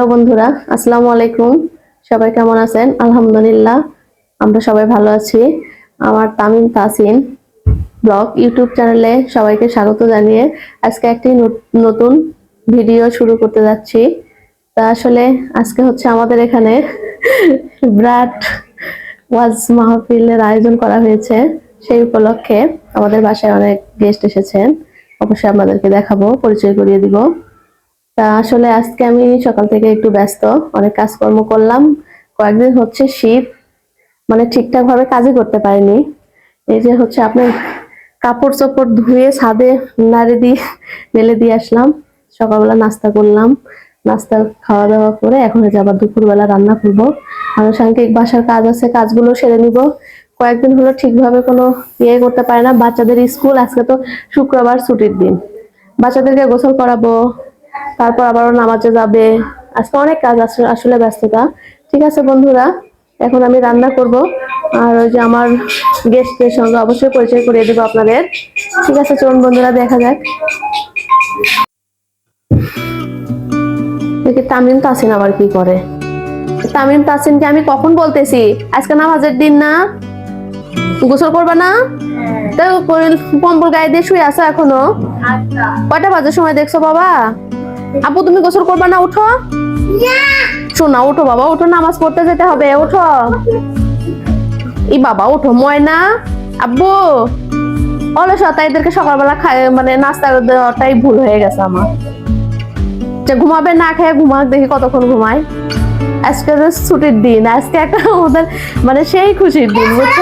Hello বন্ধুরা, আসসালামু আলাইকুম। সবাই কেমন আছেন? আলহামদুলিল্লাহ, আমরা সবাই ভালো আছি। আমার তামিম তাসিন ব্লগ ইউটিউব চ্যানেলে সবাইকে স্বাগত জানিয়ে আজকে একটি নত- নতুন ভিডিও শুরু করতে যাচ্ছি। তা আসলে আজকে হচ্ছে আমাদের এখানে বিরাট ওয়াজ মাহফিলের আয়োজন করা হয়েছে। সেই উপলক্ষে আমাদের বাসায় অনেক গেস্ট এসেছেন। অবশ্যই আপনাদেরকে দেখাবো, পরিচয় করিয়ে দিব। তা আসলে আজকে আমি সকাল থেকে একটু ব্যস্ত, অনেক কাজকর্ম করলাম, কয়েকদিন হচ্ছে শীত মানে ঠিকঠাক ভাবে কাজই করতে পারিনি। এই যে হচ্ছে আপনার কাপড় চোপড় ধুয়ে ছাদে নাড়ে দিয়ে, মেলে দিয়ে আসলাম, সকালবেলা নাস্তা করলাম, নাস্তা খাওয়া দাওয়া করে এখন যে আবার দুপুরবেলা রান্না করব। আনুষঙ্গিক বাসার কাজ আছে, কাজগুলো সেরে নিব। কয়েকদিন হলো ঠিকভাবে কোনো ইয়ে করতে পারে না, বাচ্চাদের স্কুল, আজকে তো শুক্রবার ছুটির দিন। বাচ্চাদেরকে গোসল করাবো তারপর আবার নামাজে যাবে। আজকে অনেক কাজ আছে আসলে ব্যস্ততা। ঠিক আছে বন্ধুরা এখন আমি রান্না করব। আর ওই যে আমার গেস্টদের সঙ্গে অবশ্যই পরিচয় করিয়ে দেবো আপনাদের। ঠিক আছে চলুন বন্ধুরা দেখা যাক। দেখি তামিম তাসিন আবার কি করে? তামিম তাসিনকে আমি কখন বলতেছি? আজকে নামাজের দিন না? গোসল করবা না? তো কম্বল গায়ে দিয়ে শুয়ে আছো এখনও? কয়টা বাজার সময় দেখছ বাবা? আপু তুমি গোসল করবা না? উঠো। শোনা উঠো বাবা উঠো নামাজ পড়তে যেতে হবে উঠো। ই বাবা উঠো ময়না। আব্বু অলসতা এদেরকে সকালবেলা খায় মানে নাস্তা দেওয়াটাই ভুল হয়ে গেছে আমার। যে ঘুমাবে না খেয়ে ঘুমাক দেখি কতক্ষণ ঘুমায়। আজকে তো ছুটির দিন আজকে একটা ওদের মানে সেই খুশির দিন বুঝছ?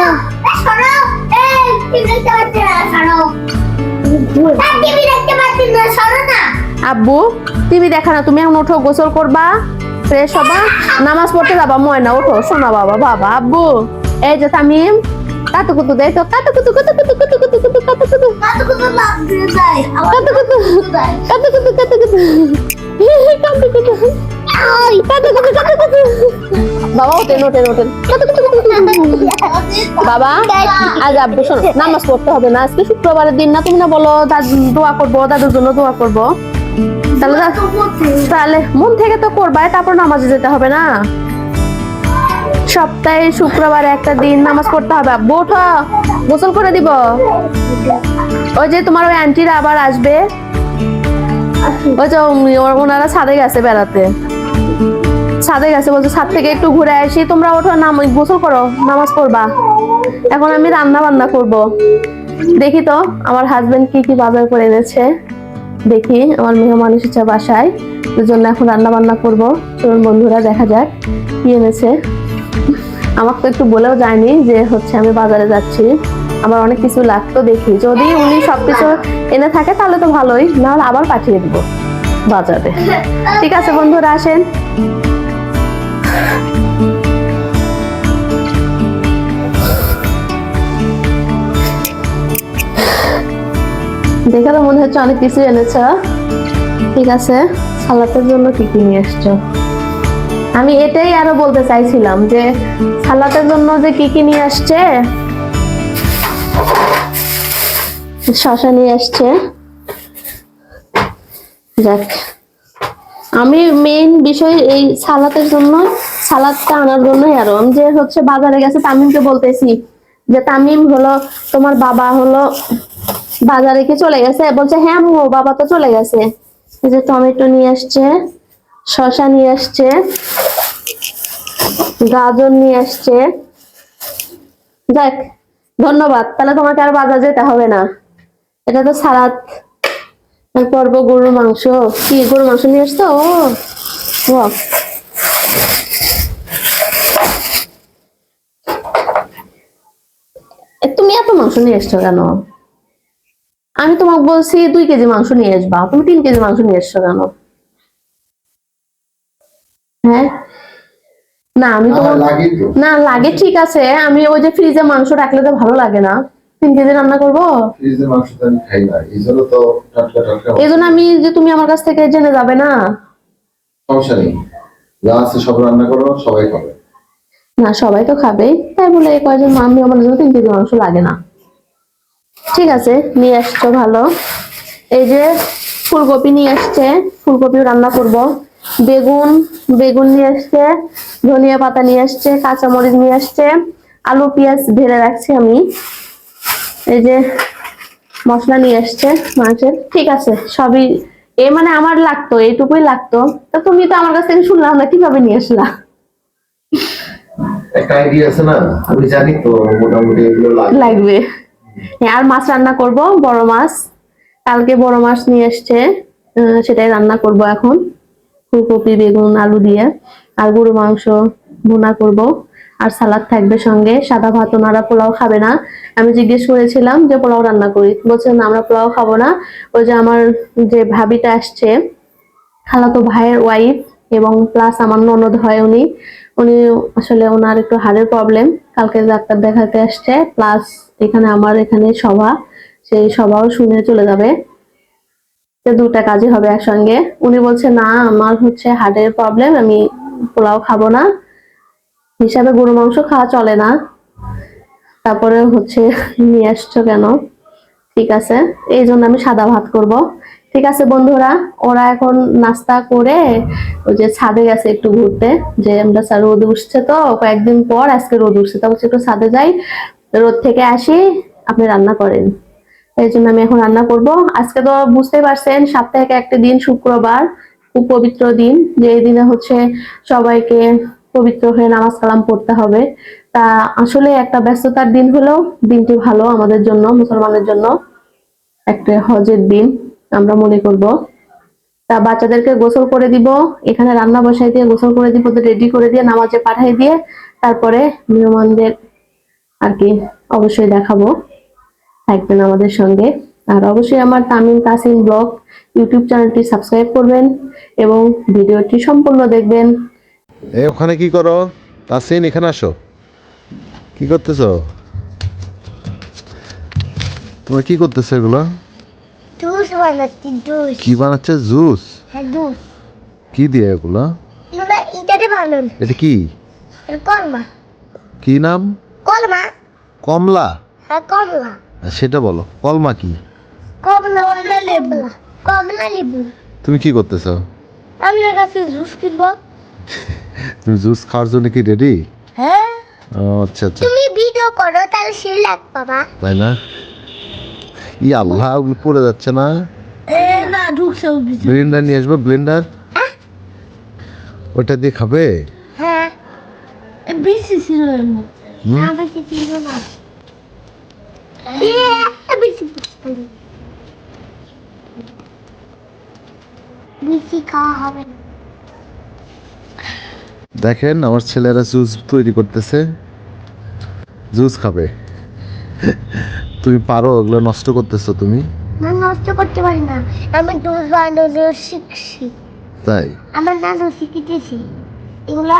সরো। আব্বু টিভি দেখা না তুমি এখন ওঠো গোসল করবা ফ্রেশ হবা নামাজ পড়তে যাবা ময়না ওঠো শোনা বাবা বাবা আব্বু এই যে তামিম কাতু কুতু দেয় তো কাতু কুতু কুতু কুতু কুতু কুতু কুতু কাতু কুতু কত কত লাভ দিয়ে যায় কাতু কুতু দেয় কাতু কুতু কাতু কুতু কাতু কুতু কাতু কুতু কাতু কুতু বাবা ওঠেন ওঠেন ওঠেন কাতু কুতু কুতু কুতু। বাবা আজ আব্বু শোনো নামাজ পড়তে হবে না আজকে শুক্রবারের দিন না তুমি না বলো দাদু দোয়া করব দাদুর জন্য দোয়া করব তাহলে মন থেকে তো করবাই তারপর নামাজে যেতে হবে না। সপ্তাহে শুক্রবার একটা দিন নামাজ পড়তে হবে। গোসল করে দিব। ওই যে তোমার ওই আন্টিরা আবার আসবে। ওই যে ওনারা ছাদে গেছে বেড়াতে। ছাদে গেছে বলছে ছাদ থেকে একটু ঘুরে আসি। তোমরা ওঠো নাম গোসল করো নামাজ পড়বা। এখন আমি রান্না বান্না করব। দেখি তো আমার হাজবেন্ড কি কি বাজার করে এনেছে। দেখি আমার মেহমান এসেছে বাসায়। ওই জন্য এখন রান্না বান্না করব। চলুন বন্ধুরা, দেখা যাক কি এনেছে। আমাকে তো একটু বলেও যায়নি যে হচ্ছে আমি বাজারে যাচ্ছি। আমার অনেক কিছু লাগতো দেখি। যদি উনি সবকিছু এনে থাকে তাহলে তো ভালোই, নাহলে আবার পাঠিয়ে দিব বাজারে। ঠিক আছে বন্ধুরা, আসেন। দেখে তো মনে হচ্ছে অনেক কিছু এনেছ। ঠিক আছে, সালাতের জন্য কি কি নিয়ে এসছো? আমি এটাই আরও বলতে চাইছিলাম যে, সালাতের জন্য যে কি কি নিয়ে আসছে? শশা নিয়ে আসছে। যাক, আমি মেইন বিষয় এই সালাতের জন্য, সালাদটা আনার জন্যই আরও। আমি যে হচ্ছে বাজারে গেছে তামিমকে বলতেছি যে, তামিম হলো তোমার বাবা হলো বাজারে কি চলে গেছে? বলছে হ্যাঁ আম্মু বাবা তো চলে গেছে। এই যে টমেটো নিয়ে আসছে, শসা নিয়ে আসছে, গাজর নিয়ে আসছে। যাক, ধন্যবাদ। তাহলে তোমাকে আর বাজার যেতে হবে না। এটা তো সালাদ তারপর গরুর মাংস। কি, গরুর মাংস নিয়ে আসছো? ও। তুমি এত মাংস নিয়ে এসছো কেন? আমি তোমাকে বলছি দুই কেজি মাংস নিয়ে আসবা। তুমি তিন কেজি মাংস নিয়ে এসছো কেন? হ্যাঁ? না আমি তো। না লাগে ঠিক আছে। আমি ওই যে ফ্রিজে মাংস রাখলে তো ভালো লাগে না। তিন কেজি রান্না করব? ফ্রিজের মাংস তো আমি খাই না। এই জন্য তো টাটকা টাটকা এই আমি যে তুমি আমার কাছ থেকে জেনে যাবে না। সমস্যা নেই। যা আছে সব রান্না করো সবাই খাবে। না সবাই তো খাবেই। তাই বলে কয়জন আমি আমার জন্য তিন কেজি মাংস লাগে না। ঠিক আছে নিয়ে আসছো ভালো। এই যে ফুলকপি নিয়ে আসছে ফুলকপিও রান্না করব। বেগুন বেগুন নিয়ে আসছে ধনিয়া পাতা নিয়ে আসছে কাঁচামরিচ নিয়ে আসছে আলু পেঁয়াজ ভেজে রাখছি আমি। এই যে মশলা নিয়ে আসছে মাংসের। ঠিক আছে সবই এ মানে আমার লাগতো এইটুকুই লাগতো। তা তুমি তো আমার কাছ থেকে শুনলাম না কীভাবে নিয়ে আসলা? একটা আইডিয়া আছে না? আমি জানি তো মোটামুটি এগুলো লাগবে। আর মাছ রান্না করব, বড় মাছ। কালকে বড় মাছ নিয়ে এসছে সেটাই রান্না করব এখন। ফুলকপি, বেগুন, আলু দিয়ে, আর গরু মাংস ভুনা করব। আর সালাদ থাকবে সঙ্গে, সাদা ভাত ওনারা পোলাও খাবে না। আমি জিজ্ঞেস করেছিলাম যে পোলাও রান্না করি। বলছে, না, আমরা পোলাও খাব না। ওই যে আমার যে ভাবিটা আসছে, খালাতো ভাইয়ের ওয়াইফ এবং প্লাস আমার ননদ হয় উনি। উনি আসলে ওনার একটু হাড়ের প্রবলেম কালকে ডাক্তার দেখাতে আসছে প্লাস এখানে আমার এখানে সভা, সেই সভাও শুনে চলে যাবে। দুটা কাজই হবে একসঙ্গে। উনি বলছে, না, আমার হচ্ছে হার্টের প্রবলেম, আমি পোলাও খাব না। হিসাবে গরু মাংস খাওয়া চলে না। তারপরে হচ্ছে নিয়ে আসছো কেন? ঠিক আছে, এই জন্য আমি সাদা ভাত করব। ঠিক আছে বন্ধুরা, ওরা এখন নাস্তা করে ওই যে ছাদে গেছে একটু ঘুরতে, যে আমরা স্যার রোদ উঠছে তো, কয়েকদিন পর আজকে রোদ উঠছে, তো একটু ছাদে যাই। রোদ থেকে আসি, আপনি রান্না করেন। এই জন্য আমি এখন রান্না করব। আজকে তো বুঝতেই পারছেন সপ্তাহে একটা দিন, শুক্রবার, খুব পবিত্র দিন। যে দিনে হচ্ছে সবাইকে পবিত্র হয়ে নামাজ কালাম পড়তে হবে। তা আসলে একটা ব্যস্ততার দিন হলেও দিনটি ভালো আমাদের জন্য মুসলমানের জন্য। একটা হজের দিন, আমরা মনে করব। তা বাচ্চাদেরকে গোসল করে দিব, এখানে রান্না বসাই দিয়ে গোসল করে দিব রেডি করে দিয়ে নামাজে পাঠাই দিয়ে, তারপরে মেহমানদের আর কি অবশ্যই দেখাবো থাকবেন আমাদের সঙ্গে। আর অবশ্যই আমার তামিম তাসিন ব্লগ ইউটিউব চ্যানেলটি সাবস্ক্রাইব করবেন এবং ভিডিওটি সম্পূর্ণ দেখবেন। এ ওখানে কি করো? তাসিন এখানে আসো। কি করতেছো? তোমার কি করতেছো এগুলো? জুস বানাচ্ছি জুস। কি বানাচ্ছে? জুস? হ্যাঁ জুস। কি দিয়ে এগুলো? ভালো এটা কি? কলমা কি নাম? কলমা? কমলা? হ্যাঁ কমলা। সেটা বলো কলমা কি? কমলা লেবু। কমলা লেবু। তুমি কি করতেছো? আমি ওর কাছে জুস কিনবো। তুমি জুস খাওয়ার জন্য কি রেডি হ্যাঁ। আচ্ছা আচ্ছা। তুমি ভিডিও করো তাহলে সে লাগ বাবা। তাই না? ই আল্লাহ পড়ে যাচ্ছে না। না ঢুকছে ব্লেন্ডার নিয়ে আসব ব্লেন্ডার? ওটা দিয়ে খাবে? হ্যাঁ। বেশি ছিল না দেখেন আমার ছেলেরা জুস তৈরি করতেছে। জুস খাবে। তুমি পারো ওগুলো নষ্ট করতেছো তুমি। না নষ্ট করতে পারি না। আমি দুধ বানানো শিখছি। তাই? আমার নানু শিখিতেছি। এগুলো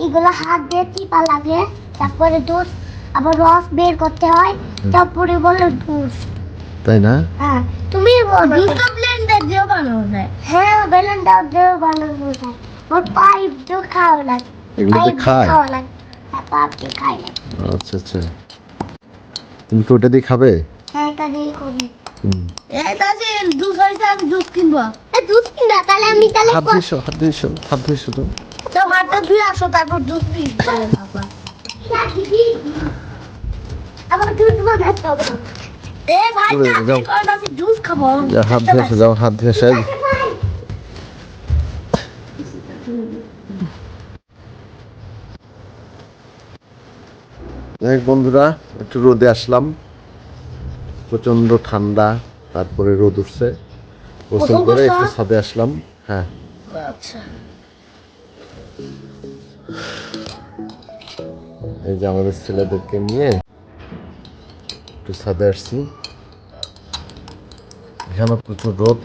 এগুলো হাত দিয়ে টিপা লাগে। তারপরে দুধ আবার রস বের করতে হয় তারপরে বলে দুধ তাই না? হ্যাঁ তুমি দুধটা ব্লেন্ডার দিয়ে বানানো যায়। হ্যাঁ ব্লেন্ডার দিয়ে বানানো যায়। ওর পাইপ দিয়ে খাওয়া লাগে। এগুলো খায়। খাওয়া লাগে। হ্যাঁ পাইপ দিয়ে খাই আচ্ছা আচ্ছা। তুমি কি ওটা দিয়ে খাবে? হ্যাঁ এটা দিয়ে। এটা যে দুধ হয়েছে আমি দুধ কিনবো। দুধ কিনবা তাহলে আমি তাহলে হাত ধুইছো হাত ধুইছো হাত ধুইছো তো তো হাতটা ধুয়ে আসো তারপর দুধ দিই আবার হাত যাও হাত বন্ধুরা একটু রোদে আসলাম। প্রচণ্ড ঠান্ডা তারপরে রোদ উঠছে। গোসল করে একটু ছাদে আসলাম হ্যাঁ। আচ্ছা। এই যে আমাদের ছেলেদেরকে নিয়ে একটু ছাদে আসছি। এখানে প্রচুর রোদ।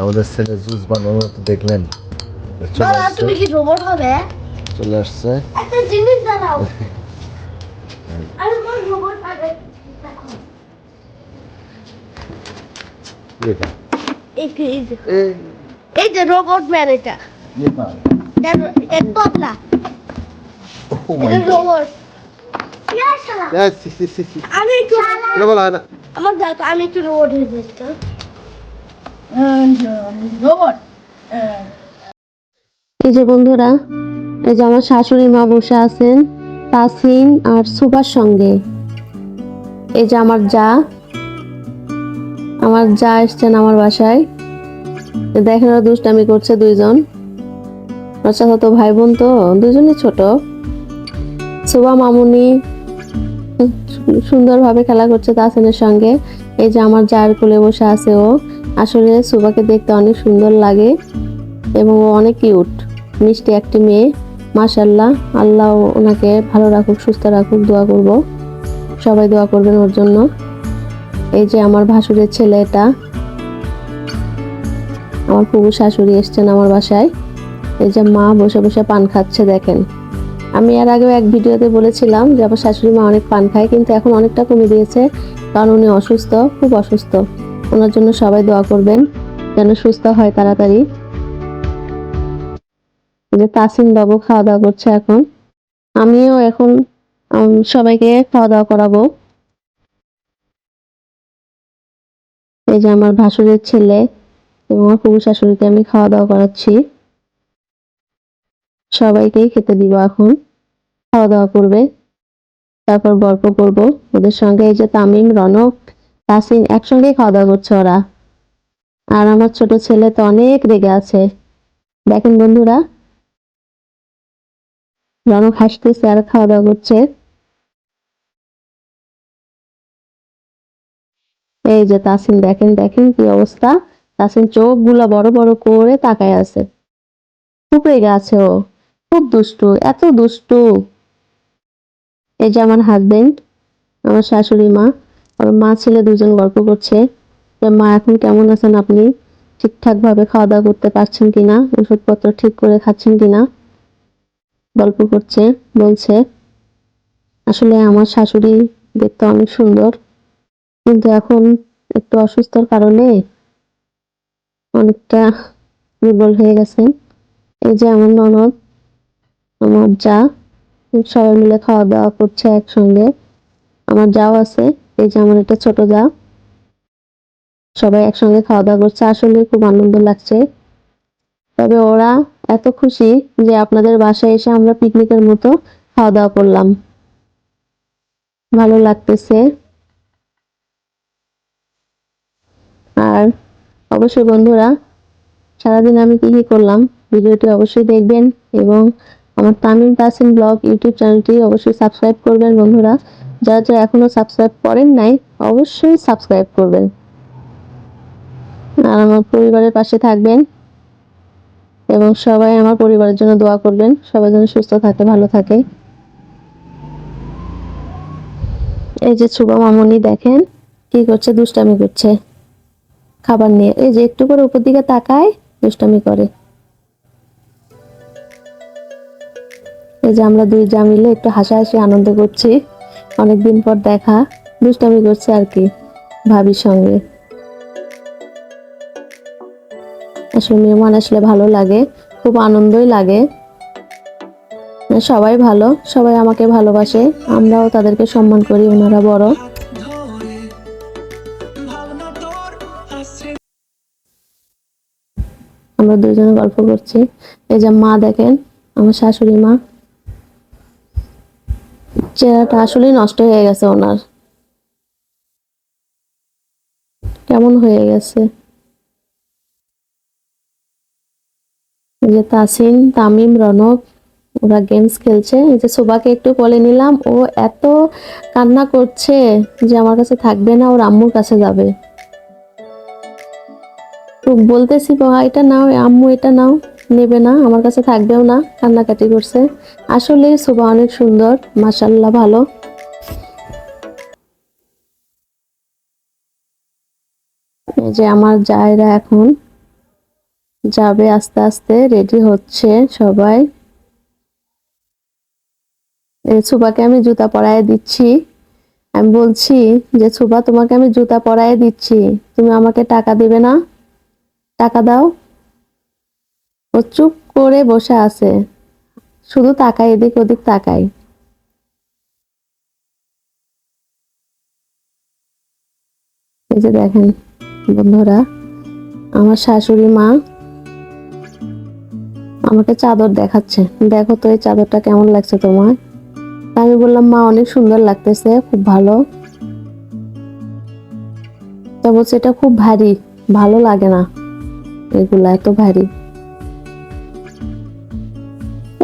আমাদের ছেলে জুস বানানো তো দেখলেন। তুমি কি রোবট হবে? চলে আসছে। একটা জিনিস রোবট এই যে রোবট ম্যান এটা। পাতলা রোবট আমি একটু আমার আমি একটু হয়ে রোবট এই যে বন্ধুরা এই যে আমার শাশুড়ি মা বসে আছেন তাসিন আর সুভার সঙ্গে। এই যে আমার যা আমার যা এসছেন আমার বাসায়। দেখেন ওরা দুষ্টামি করছে দুইজন। ওর চাচাতো ভাই বোন তো, দুজনই ছোট। সুভা মামুনি সুন্দরভাবে খেলা করছে তাসিনের সঙ্গে। এই যে আমার যার কোলে বসে আছে ও। আসলে সুভাকে দেখতে অনেক সুন্দর লাগে এবং ও অনেক কিউট, মিষ্টি একটি মেয়ে। মাশাল্লাহ আল্লাহ ওনাকে ভালো রাখুক, সুস্থ রাখুক, দোয়া করব। সবাই দোয়া করবেন ওর জন্য। এই যে আমার ভাসুরের ছেলে এটা। আমার ফুবু শাশুড়ি এসছেন আমার বাসায়। এই যে মা বসে বসে পান খাচ্ছে, দেখেন। আমি এর আগেও এক ভিডিওতে বলেছিলাম যে আমার শাশুড়ি মা অনেক পান খায়, কিন্তু এখন অনেকটা কমে দিয়েছে, কারণ উনি অসুস্থ, খুব অসুস্থ। ওনার জন্য সবাই দোয়া করবেন, যেন সুস্থ হয় তাড়াতাড়ি। যে তাসিন বাবু খাওয়া দাওয়া করছে এখন। আমিও এখন সবাইকে খাওয়া দাওয়া করাবো। এই যে আমার ভাসুরের ছেলে এবং আমার শাশুড়িকে আমি খাওয়া দাওয়া করাচ্ছি। সবাইকেই খেতে দিব এখন। খাওয়া দাওয়া করবে। তারপর গল্প করব ওদের সঙ্গে। এই যে তামিম, রনক, তাসিন একসঙ্গেই খাওয়া দাওয়া করছে ওরা। আর আমার ছোট ছেলে তো অনেক রেগে আছে। দেখেন বন্ধুরা, রনক হাসতেছে আর খাওয়া দাওয়া করছে। এই যে তাসিন, দেখেন দেখেন কি অবস্থা। তাসিন চোখগুলা বড় বড় করে তাকায় আছে। খুব রেগে আছে ও। খুব দুষ্টু, এত দুষ্টু। এই যে আমার হাজবেন্ড আমার শাশুড়ি মা আর মা ছেলে দুজন গল্প করছে। মা, এখন কেমন আছেন আপনি? ঠিকঠাক ভাবে খাওয়া দাওয়া করতে পারছেন কিনা? ওষুধপত্র ঠিক করে খাচ্ছেন কিনা? গল্প করছে, বলছে, আসলে আমার শাশুড়ি দেখতে অনেক সুন্দর, কিন্তু এখন একটু অসুস্থর কারণে অনেকটা দুর্বল হয়ে গেছে। এই যে আমার ননদ, আমার যা, সবাই মিলে খাওয়া দাওয়া করছে একসঙ্গে। আমার যাও আছে, এই যে আমার একটা ছোট যা। সবাই একসঙ্গে খাওয়া দাওয়া করছে, আসলে খুব আনন্দ লাগছে। তবে ওরা এত খুশি যে আপনাদের বাসায় এসে আমরা পিকনিকের মতো খাওয়া দাওয়া করলাম। ভালো লাগতেছে। আর অবশ্যই বন্ধুরা, সারাদিন আমি কি কি করলাম ভিডিওটি অবশ্যই দেখবেন এবং আমার তামিম তাসিন ব্লগ ইউটিউব চ্যানেলটি অবশ্যই সাবস্ক্রাইব করবেন বন্ধুরা। যারা যারা এখনও সাবস্ক্রাইব করেন নাই, অবশ্যই সাবস্ক্রাইব করবেন। আর আমার পরিবারের পাশে থাকবেন এবং সবাই আমার পরিবারের জন্য দোয়া করবেন। সবাই যেন সুস্থ থাকে, ভালো থাকে। এই যে ছুবা মামনি দেখেন, কি করছে, দুষ্টামি করছে। খাবার নিয়ে। এই যে একটু করে উপর দিকে তাকায়, দুষ্টামি করে। এই যে আমরা দুই যা মিলে একটু হাসাহাসি, আনন্দ করছি। অনেকদিন পর দেখা, দুষ্টামি করছে আর কি, ভাবির সঙ্গে। আসলে মেহমান আসলে ভালো লাগে, খুব আনন্দই লাগে। সবাই ভালো, সবাই আমাকে ভালোবাসে, আমরাও তাদেরকে সম্মান করি, ওনারা বড়। আমরা দুজনে গল্প করছি। এই যে মা দেখেন, আমার শাশুড়ি মা। চেহারাটা আসলেই নষ্ট হয়ে গেছে ওনার। কেমন হয়ে গেছে? যে তাসিন, তামিম, রনক, ওরা গেমস খেলছে। এই যে সোবাকে একটু বলে নিলাম, ও এত কান্না করছে যে আমার কাছে থাকবে না, ওর আম্মুর কাছে যাবে। তো বলতেছি, বাবা, এটা নাও আম্মু এটা নাও, নেবে না, আমার কাছে থাকবেও না। কান্নাকাটি করছে। আসলে সোবা অনেক সুন্দর মাসাল্লাহ ভালো। যে আমার জায়রা এখন যাবে আস্তে আস্তে, রেডি হচ্ছে সবাই। সুবাকে আমি জুতা পরায় দিচ্ছি। আমি বলছি যে সুবা তোমাকে আমি জুতা পরায় দিচ্ছি, তুমি আমাকে টাকা দিবে না? টাকা দাও। ও চুপ করে বসে আছে। শুধু তাকায়, এদিক ওদিক তাকায়। এই যে দেখেন বন্ধুরা, আমার শাশুড়ি মা আমাকে চাদর দেখাচ্ছে। দেখো তো এই চাদরটা কেমন লাগছে তোমার? আমি বললাম, মা, অনেক সুন্দর লাগতেছে, খুব ভালো। তো বলছে এটা খুব ভারী, ভালো লাগে না। এগুলা এত ভারী।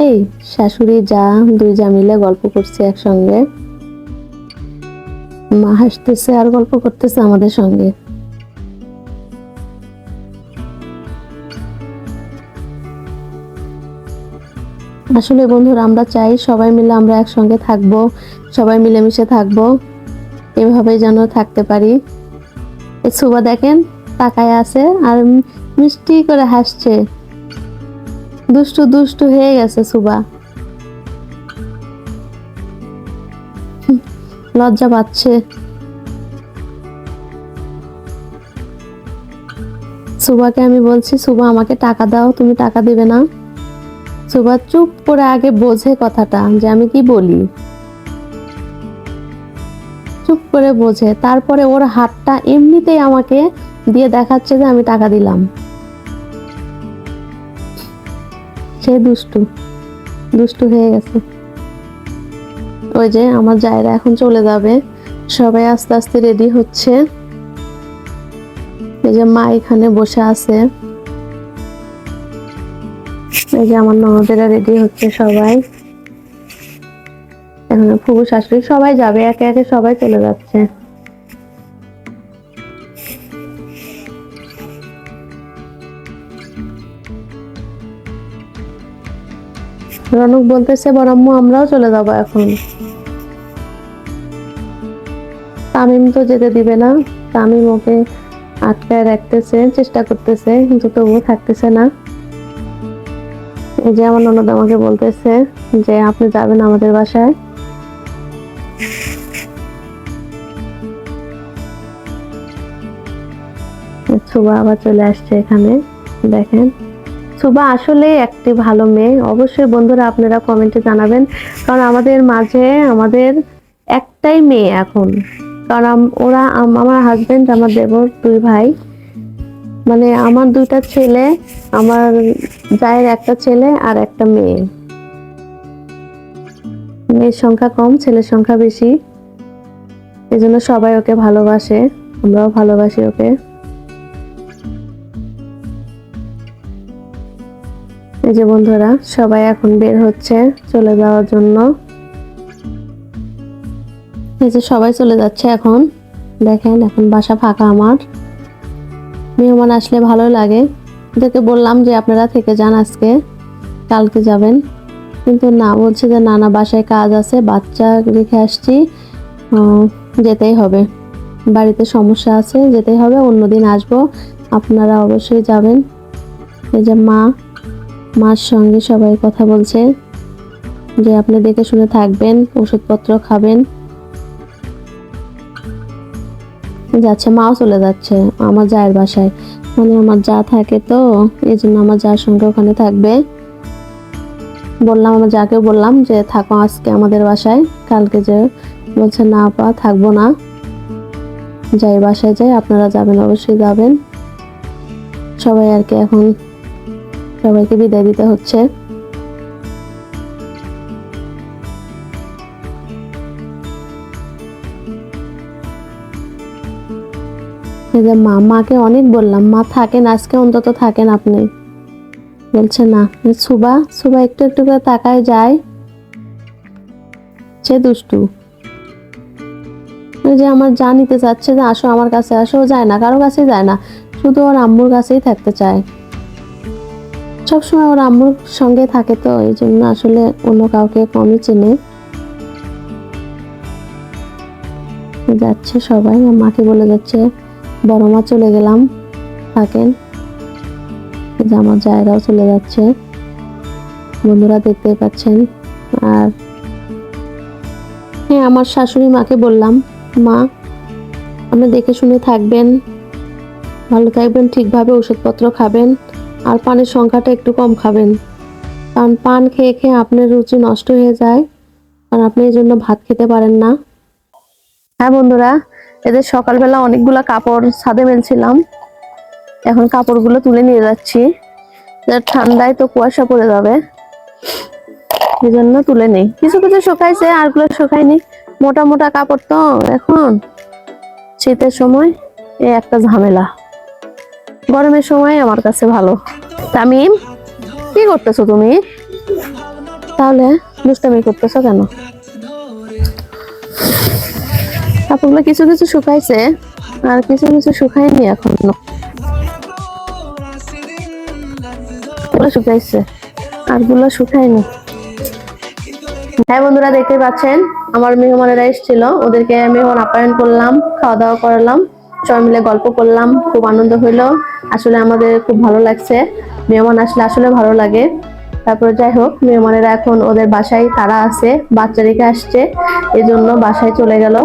এই, শাশুড়ি যা, দুই যা মিলে গল্প করছে একসঙ্গে। মা হাসতেছে আর গল্প করতেছে আমাদের সঙ্গে। আসলে বন্ধুরা, আমরা চাই সবাই মিলে আমরা একসঙ্গে থাকব, সবাই মিলেমিশে থাকব, এভাবেই যেন থাকতে পারি। সুবা দেখেন, তাকায় আছে আর মিষ্টি করে হাসছে। দুষ্টু দুষ্টু হয়ে গেছে সুবা। লজ্জা পাচ্ছে। সুবাকে আমি বলছি, সুবা, আমাকে টাকা দাও, তুমি টাকা দিবে না। সুবা চুপ করে আগে বোঝে কথাটা, যে আমি কি বলি। চুপ করে বোঝে। তারপরে ওর হাতটা এমনিতেই আমাকে দিয়ে দেখাচ্ছে যে আমি টাকা দিলাম। সে দুষ্টু দুষ্টু হয়ে গেছে। ওই যে আমার জায়রা এখন চলে যাবে। সবাই আস্তে আস্তে রেডি হচ্ছে। এই যে মা এখানে বসে আছে। এই যে আমার ননদেরা রেডি হচ্ছে সবাই। এখন ফুবু শাশুড়ি সবাই যাবে, একে একে সবাই চলে যাচ্ছে। রনক বলতেছে বরম্য আমরাও চলে যাব এখন। তামিম তো যেতে দিবে না। তামিম ওকে আটকায় রাখতেছে, চেষ্টা করতেছে, কিন্তু তবুও থাকতেছে না। এই যে আমার ননদ আমাকে বলতেছে যে, আপনি যাবেন আমাদের বাসায়? সুবা আবার চলে আসছে এখানে, দেখেন। সুবা আসলে একটি ভালো মেয়ে। অবশ্যই বন্ধুরা আপনারা কমেন্টে জানাবেন। কারণ আমাদের মাঝে আমাদের একটাই মেয়ে এখন। কারণ ওরা আমার হাজবেন্ড আমার দেবর দুই ভাই। মানে আমার দুইটা ছেলে, আমার জায়ের একটা ছেলে আর একটা মেয়ে। মেয়ের সংখ্যা কম, ছেলের সংখ্যা বেশি। এই জন্য সবাই ওকে ভালোবাসে। আমরাও ভালোবাসি ওকে। এই যে বন্ধুরা, সবাই এখন বের হচ্ছে চলে যাওয়ার জন্য। এই যে সবাই চলে যাচ্ছে এখন। দেখেন, এখন বাসা ফাঁকা আমার। মেহমান আসলে ভালো লাগে। ওদেরকে বললাম যে আপনারা থেকে যান আজকে, কালকে যাবেন। কিন্তু না, বলছে যে নানা বাসায় কাজ আছে, বাচ্চা রেখে আসছি। যেতেই হবে। বাড়িতে সমস্যা আছে, যেতেই হবে। অন্যদিন আসব। আপনারা অবশ্যই যাবেন। এই যে মা মার সঙ্গে সবাই কথা বলছে যে আপনি দেখে শুনে থাকবেন, ওষুধপত্র খাবেন। যাচ্ছে, মাও চলে যাচ্ছে আমার জায়ের বাসায়। মানে আমার যা থাকে তো, এই জন্য আমার যার সঙ্গে ওখানে থাকবে। বললাম, আমার যাকে বললাম যে, থাকো আজকে আমাদের বাসায়। কালকে যে বলছে, না পা থাকব না। যাই বাসায় যাই, আপনারা যাবেন, অবশ্যই যাবেন। সবাই আর কি এখন সবাইকে বিদায় দিতে হচ্ছে। যে মা, মাকে অনেক বললাম, মা থাকেন, আজকে অন্তত থাকেন আপনি। বলছে, না। সুবা সুবা একটু একটু করে তাকায়, যায়। সে দুষ্টু। যে আমার যা নিতে চাচ্ছে যে আসো আমার কাছে, আসো যায় না, কারও কাছেই যায় না। শুধু ওর আম্মুর কাছেই থাকতে চায়। সবসময় ওর আম্মুর সঙ্গে থাকে তো, এই জন্য আসলে অন্য কাউকে কমই চেনে। যাচ্ছে সবাই মাকে বলে যাচ্ছে, বড় মা চলে গেলাম, থাকেন। যে আমার জায়গাও চলে যাচ্ছে। বন্ধুরা দেখতে পাচ্ছেন, আর হ্যাঁ আমার শাশুড়ি মাকে বললাম, মা, আপনি দেখে শুনে থাকবেন, ভালো থাকবেন, ঠিকভাবে ওষুধপত্র খাবেন। আর পানের সংখ্যাটা একটু কম খাবেন। কারণ পান খেয়ে খেয়ে আপনার রুচি নষ্ট হয়ে যায় কারণ আপনি এই জন্য ভাত খেতে পারেন না। হ্যাঁ বন্ধুরা, এদের সকালবেলা অনেকগুলো কাপড় ছাদে মেলছিলাম। এখন কাপড়গুলো তুলে নিয়ে যাচ্ছি। ঠান্ডায় তো কুয়াশা পড়ে যাবে। এই জন্য তুলে নেই। কিছু কিছু শুকাইছে, আরগুলো শুকায়নি। মোটা মোটা কাপড় তো এখন। শীতের সময় এ একটা ঝামেলা। গরমের সময় আমার কাছে ভালো। তামিম, কি করতেছো তুমি? তাহলে দুষ্টামি করতেছো কেন? কাপড়গুলো কিছু কিছু শুকাইছে, আর কিছু কিছু শুকায়নি এখনও। শুকাইছে আরগুলো শুকায়নি। হ্যাঁ বন্ধুরা দেখতে পাচ্ছেন, আমার মেহমানেরা এসেছিল। ওদেরকে মেহমান আপ্যায়ন করলাম, খাওয়া দাওয়া করালাম। সবাই মিলে গল্প করলাম, খুব আনন্দ হইল আসলে আমাদের খুব ভালো লাগছে। মেহমান আসলে আসলে ভালো লাগে। তারপরে যাই হোক, মেহমানেরা এখন ওদের বাসায়, তারা আছে, বাচ্চা রেখে আসছে। এই জন্য বাসায় চলে গেল।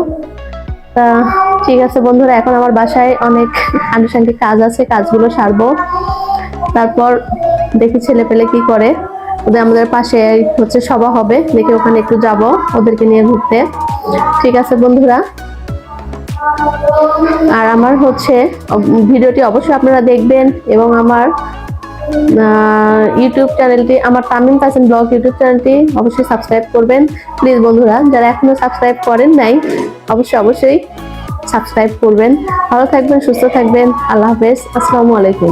তা ঠিক আছে বন্ধুরা, এখন আমার বাসায় অনেক আনুষঙ্গিক কাজ আছে, কাজগুলো সারবো। তারপর দেখি ছেলে পেলে কি করে। ওদের আমাদের পাশে হচ্ছে সভা হবে, দেখি ওখানে একটু যাব, ওদেরকে নিয়ে ঘুরতে। ঠিক আছে বন্ধুরা। আর আমার হচ্ছে ভিডিওটি অবশ্যই আপনারা দেখবেন এবং আমার ইউটিউব চ্যানেলটি, আমার তামিম পাসেন ব্লগ ইউটিউব চ্যানেলটি অবশ্যই সাবস্ক্রাইব করবেন। প্লিজ বন্ধুরা, যারা এখনও সাবস্ক্রাইব করেন নাই, অবশ্যই অবশ্যই সাবস্ক্রাইব করবেন। ভালো থাকবেন, সুস্থ থাকবেন। আল্লাহ হাফেজ। আসসালামু আলাইকুম।